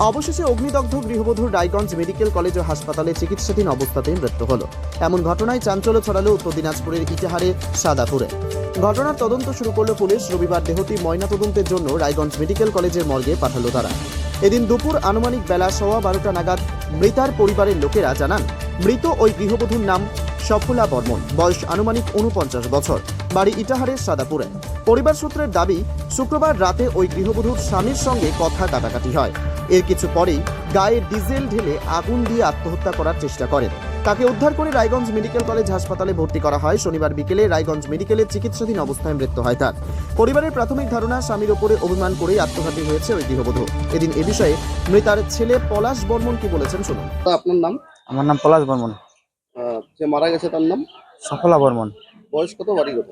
অবশেষে অগ্নিদগ্ধ গৃহবধূর রায়গঞ্জ মেডিকেল কলেজ ও হাসপাতালে চিকিৎসাধীন অবস্থাতেই মৃত্যু হল। এমন ঘটনায় চাঞ্চল্য ছড়ালো উত্তর দিনাজপুরের ইতিহারে সাদাপুরে। ঘটনার তদন্ত শুরু করল পুলিশ। রবিবার দেহটি ময়নাতদন্তের জন্য রায়গঞ্জ মেডিকেল কলেজের মর্গে পাঠালো তারা। এদিন দুপুর আনুমানিক বেলা সোয়া বারোটা নাগাদ মৃতার পরিবারের লোকেরা জানান, মৃত ওই গৃহবধূর নাম সফলা বর্মন। বয়স আনুমানিক উনপঞ্চাশ বছর। বাড়ি ইটাহারের সাদাপুরে। পরিবার সূত্রের দাবি শুক্রবার রাতে ওই গৃহবধূর স্বামীর সঙ্গে কথা কাটাকাটি হয়। এর কিছু পরেই গায়ে ডিজেল ঢেলে আগুন দিয়ে আত্মহত্যা করার চেষ্টা করেন। তাকে উদ্ধার করে রায়গঞ্জ মেডিকেল কলেজ হাসপাতালে ভর্তি করা হয়। শনিবার বিকেলে রায়গঞ্জ মেডিকেলে চিকিৎসাধীন অবস্থায় মৃত্যু হয় তার। পরিবারের প্রাথমিক ধারণা স্বামীর ওপরে অভিমান করেই আত্মঘাতী হয়েছে ওই গৃহবধূ। এদিন এ বিষয়ে মৃতার ছেলে পলাশ বর্মন কি বলেছেন শুনুন। তা আপনার নাম? আমার নাম পলাশ বর্মন। যে মারা গেছে তার নাম? সফলা বর্মন। বয়স কত বাড়ি কত?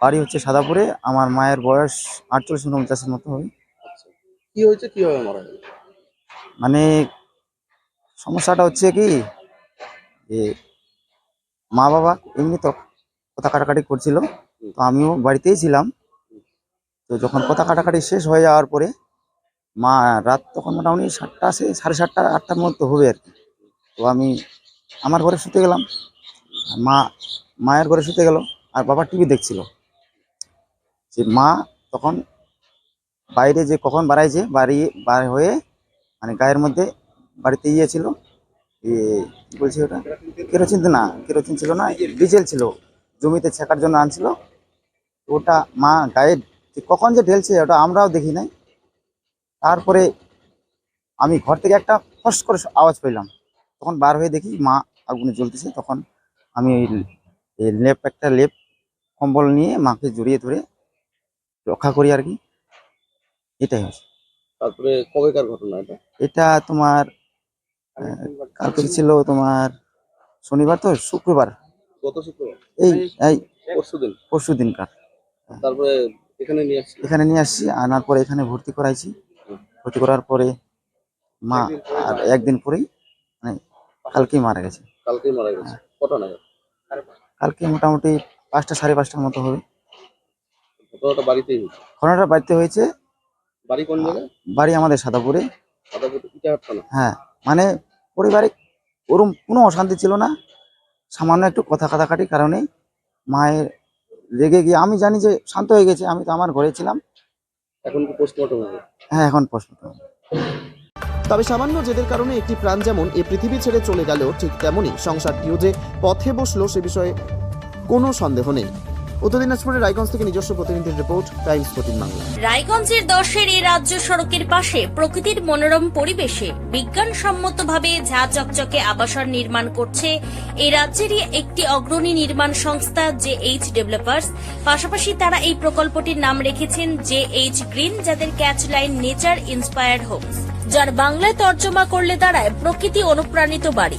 বাড়ি হচ্ছে সাদাপুরে। আমার মায়ের বয়স আটচল্লিশ উনপঞ্চাশের মতো হবে। আচ্ছা। কি হয়েছে? কীভাবে মারা গেল? মানে সমস্যাটা হচ্ছে কি যে মা বাবা এমনি তো কথা কাটাকাটি করছিল তো আমিও বাড়িতেই ছিলাম। তো যখন কথা কাটাকাটি শেষ হয়ে যাওয়ার পরে মা রাত তখন মোটামুটি সাতটা সে সাড়ে সাতটা আটটার মধ্যে হবে আর কি। তো আমি আমার ঘরে শুতে গেলাম। মা মায়ের ঘরে শুতে গেল আর বাবা টিভি দেখছিল। যে মা তখন বাইরে যে কখন বাড়াইছে বাড়ি বার হয়ে মানে গায়ের মধ্যে বাড়িতে ইয়ে ছিল এ, কি বলছি ওটা? কেরোচিন তো না কেরোচিন ছিল না ডিজেল ছিল জমিতে ছেঁকার জন্য আনছিল। ওটা মা গায়ে যে কখন যে ঢেলছে ওটা আমরাও দেখি নাই। তারপরে আমি ঘর থেকে একটা ফস করে আওয়াজ পেলাম তখন বার হয়ে দেখি মা আগুনে জ্বলতেছে। তখন আমি লেপ একটা লেপ কম্বল নিয়ে মাকে জড়িয়ে ধরে রক্ষা করি আর কি। এটাই হচ্ছে। তারপরে কবেকার ঘটনা এটা? এটা তোমার কালকে ছিল তোমার শনিবার তো শুক্রবার। গত শুক্রবার? এই এই পরশু দিন। পরশু দিনকার। তারপরে এখানে নিয়ে আসছি এখানে নিয়ে আসছি আনার পরে এখানে ভর্তি করাইছি। ভর্তি করার পরে মা আর একদিন পরেই মানে কালকেই মারা গেছে। কালকেই মারা গেছে। কটা নাগাদ? কালকে মোটামুটি পাঁচটা সাড়ে পাঁচটার মতো হবে। ঘটনাটা বাড়িতেই হয়েছে? ঘটনাটা বাড়িতে হয়েছে। বাড়ি কোন জায়গায়? বাড়ি আমাদের সাদাপুরে। সাদাপুর ইটাহার থানা? হ্যাঁ মানে পরিবারে ওরম কোনো অশান্তি ছিল না। সামান্য একটু কথা কাটাকাটির কারণে মায়ের রেগে গিয়ে আমি জানি যে শান্ত হয়ে গেছে আমি তো আমার ঘরে ছিলাম। এখন কি পোস্টমর্টম হবে? হ্যাঁ এখন প্রশ্ন তবে সামান্য জেদের কারণে একটি প্রাণ যেমন এ পৃথিবী ছেড়ে চলে গেল ঠিক তেমনই সংসারটিও যে পথে বসল সে বিষয়ে কোনো সন্দেহ নেই। উত্তর দিনাজপুরের রায়গঞ্জ থেকে নিজস্ব প্রতিনিধির রিপোর্ট, টাইমস প্রতিদিন বাংলা। রায়গঞ্জের দশের এই রাজ্য সড়কের পাশে প্রকৃতির মনোরম পরিবেশে বিজ্ঞানসম্মতভাবে ঝা চকচকে আবাসন নির্মাণ করছে এই রাজ্যেরই একটি অগ্রণী নির্মাণ সংস্থা জে এইচ ডেভেলপার্স। পাশাপাশি তারা এই প্রকল্পটির নাম রেখেছেন জে এইচ গ্রিন, যাদের catch line nature inspired homes, যার বাংলায় তর্জমা করলে দাঁড়ায় প্রকৃতি অনুপ্রাণিত বাড়ি।